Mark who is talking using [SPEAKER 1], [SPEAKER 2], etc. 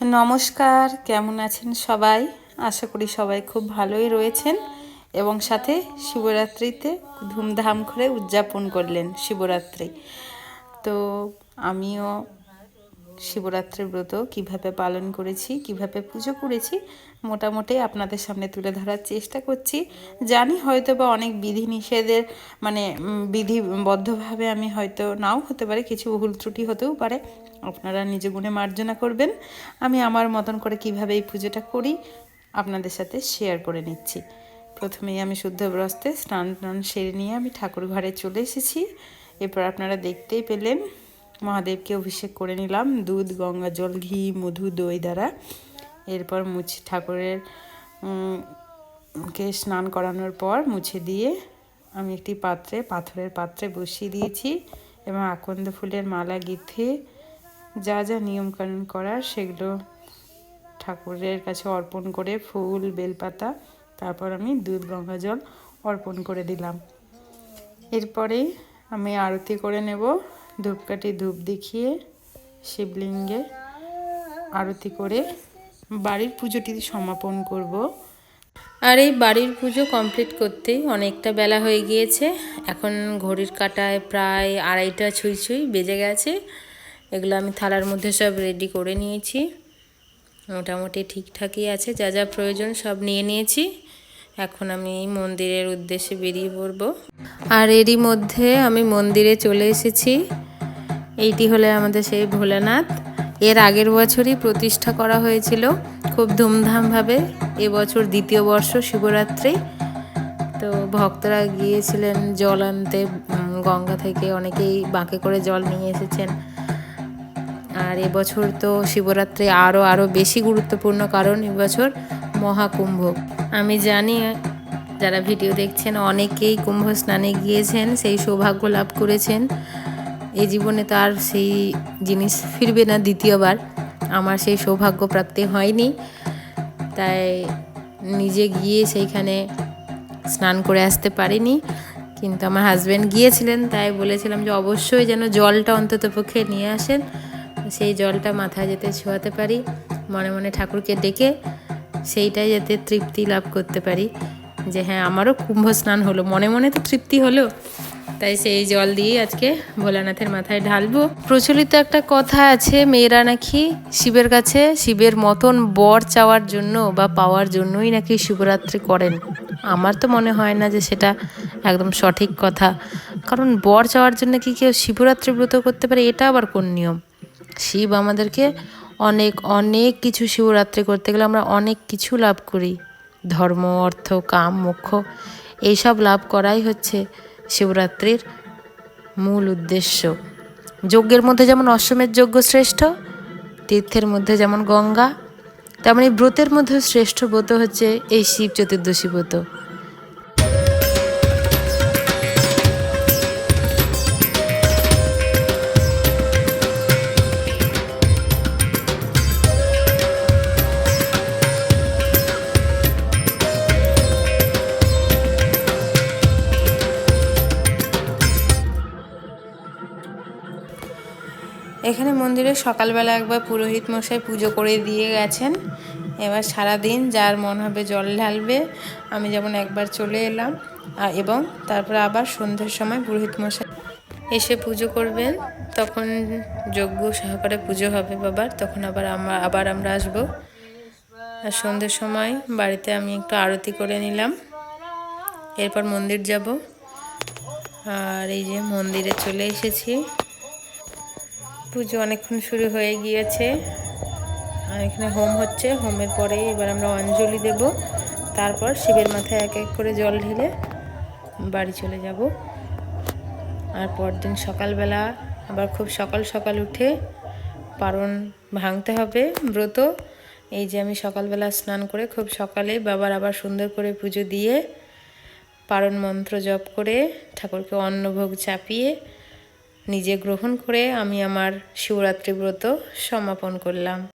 [SPEAKER 1] নমস্কার, কেমন আছেন সবাই? আশা করি সবাই খুব ভালোই রয়েছেন এবং সাথে শিবরাত্রিতে ধুমধাম করে উদযাপন করলেন শিবরাত্রি। তো আমিও শিবরাত্রির ব্রত কীভাবে পালন করেছি, কীভাবে পুজো করেছি, মোটামুটি আপনাদের সামনে তুলে ধরার চেষ্টা করছি। জানি হয়তো বা অনেক বিধি নিষেধের মানে বিধিবদ্ধভাবে আমি হয়তো নাও হতে পারে, কিছু ভুল ত্রুটি হতেও পারে, আপনারা নিজ গুণে মার্জনা করবেন। আমি আমার মতন করে কীভাবে এই পুজোটা করি, আপনাদের সাথে শেয়ার করে নিচ্ছি। প্রথমেই আমি শুদ্ধ ব্রস্তে স্নান টান সেরে নিয়ে আমি ঠাকুর ঘরে চলে এসেছি। এরপর আপনারা দেখতেই পেলেন মহাদেবকে অভিষেক করে নিলাম। দুধ, গঙ্গা জল, ঘি, মধু, দই দ্বারা। এরপর মুছে ঠাকুরের কে স্নান করানোর পর মুছে দিয়ে আমি একটি পাত্রে, পাথরের পাত্রে বসিয়ে দিয়েছি এবং আকন্দ ফুলের মালা গিথে যা যা নিয়মকানুন করার সেগুলো ঠাকুরের কাছে অর্পণ করে ফুল, বেলপাতা, তারপর আমি দুধ, গঙ্গা জল অর্পণ করে দিলাম। এরপরে আমি আরতি করে নেব। ধূপকাঠি ধূপ দেখিয়ে শিবলিঙ্গে আরতি করে বাড়ির পুজোটি সমাপন করব। আর এই বাড়ির পুজো কমপ্লিট করতেই অনেকটা বেলা হয়ে গিয়েছে। এখন ঘড়ির কাটায় প্রায় আড়াইটা ছুঁই ছুঁই বেজে গেছে। এগুলো আমি থালার মধ্যে সব রেডি করে নিয়েছি। মোটামুটি ঠিকঠাকই আছে, যা যা প্রয়োজন সব নিয়ে নিয়েছি। এখন আমি মন্দিরের উদ্দেশ্যে বেরিয়ে পড়ব। আর এরই মধ্যে আমি মন্দিরে চলে এসেছি। এইটি হলে আমাদের সেই ভোলানাথ। এর আগের বছরই প্রতিষ্ঠা করা হয়েছিল খুব ধুমধামভাবে। এবছর দ্বিতীয় বর্ষ শিবরাত্রি। তো ভক্তরা গিয়েছিলেন জল আনতে গঙ্গা থেকে অনেকেই বাঁকে করে জল নিয়ে এসেছেন। আর এবছর তো শিবরাত্রি আরও আরও বেশি গুরুত্বপূর্ণ কারণ এবছর মহাকুম্ভ। আমি জানি যারা ভিডিও দেখছেন, অনেকেই কুম্ভ স্নানে গিয়েছেন, সেই সৌভাগ্য লাভ করেছেন। এই জীবনে তো আর সেই জিনিস ফিরবে না দ্বিতীয়বার। আমার সেই সৌভাগ্য প্রাপ্তি হয়নি। তাই নিজে গিয়ে সেইখানে স্নান করে আসতে পারিনি। কিন্তু আমার হাজব্যান্ড গিয়েছিলেন, তাই বলেছিলাম যে অবশ্যই যেন জলটা অন্তত পক্ষে নিয়ে আসেন। সেই জলটা মাথায় যেতে ছোঁয়াতে পারি, মনে মনে ঠাকুরকে ডেকে সেইটাই যাতে তৃপ্তি লাভ করতে পারি। যে হ্যাঁ আমারও কুম্ভ স্নান হলো। মনে মনে তো তৃপ্তি হলো। তাই সেই জল দিয়ে আজকে ভোলানাথের মাথায় ঢালবো। প্রচলিত একটা কথা আছে, মেয়েরা নাকি শিবের কাছে শিবের মতন বর চাওয়ার জন্য বা পাওয়ার জন্যই নাকি শিবরাত্রি করেন। আমার তো মনে হয় না যে সেটা একদম সঠিক কথা। কারণ বর চাওয়ার জন্য কি কেউ শিবরাত্রি ব্রত করতে পারে, এটা আবার কোন নিয়ম? শিব আমাদেরকে অনেক অনেক কিছু শিবরাত্রি করতে গেলে আমরা অনেক কিছু লাভ করি। ধর্ম, অর্থ, কাম, মোক্ষ, এইসব লাভ করাই হচ্ছে। শিবরাত্রির মূল উদ্দেশ্য। যজ্ঞের মধ্যে যেমন অশ্বমের যজ্ঞ শ্রেষ্ঠ, তীর্থের মধ্যে যেমন গঙ্গা, তেমনি ব্রতের মধ্যে শ্রেষ্ঠ ব্রত হচ্ছে এই শিব চতুর্দশী ব্রত। এখানে মন্দিরে সকালবেলা একবার পুরোহিত মশাই পুজো করে দিয়ে গেছেন। এবার সারা দিন যার মন হবে জল ঢালবে, আমি যেমন একবার চলে এলাম। এবং তারপর আবার সন্ধ্যের সময় পুরোহিত মশাই এসে পুজো করবেন। তখন যজ্ঞ সহকারে পুজো হবে বাবার, তখন আবার আমরা আবার আমরা আসব। আর সন্ধ্যের সময় বাড়িতে আমি একটু আরতি করে নিলাম। এরপর মন্দির যাব। আর এই যে মন্দিরে চলে এসেছি। পুজো অনেকক্ষণ শুরু হয়ে গিয়েছে। আর এখানে হোম হচ্ছে। হোমের পরে এবার আমরা অঞ্জলি দেব। তারপর শিবের মাথায় এক এক করে জল ঢেলে বাড়ি চলে যাব। আর পরদিন সকালবেলা আবার খুব সকাল সকাল উঠে পারণ ভাঙতে হবে ব্রত। এই যে আমি সকালবেলা স্নান করে খুব সকালে বাবার আবার সুন্দর করে পুজো দিয়ে পারণ মন্ত্র জপ করে ঠাকুরকে অন্নভোগ চাপিয়ে নিজে গ্রহণ করে আমি আমার শিবরাত্রি ব্রত সমাপন করলাম।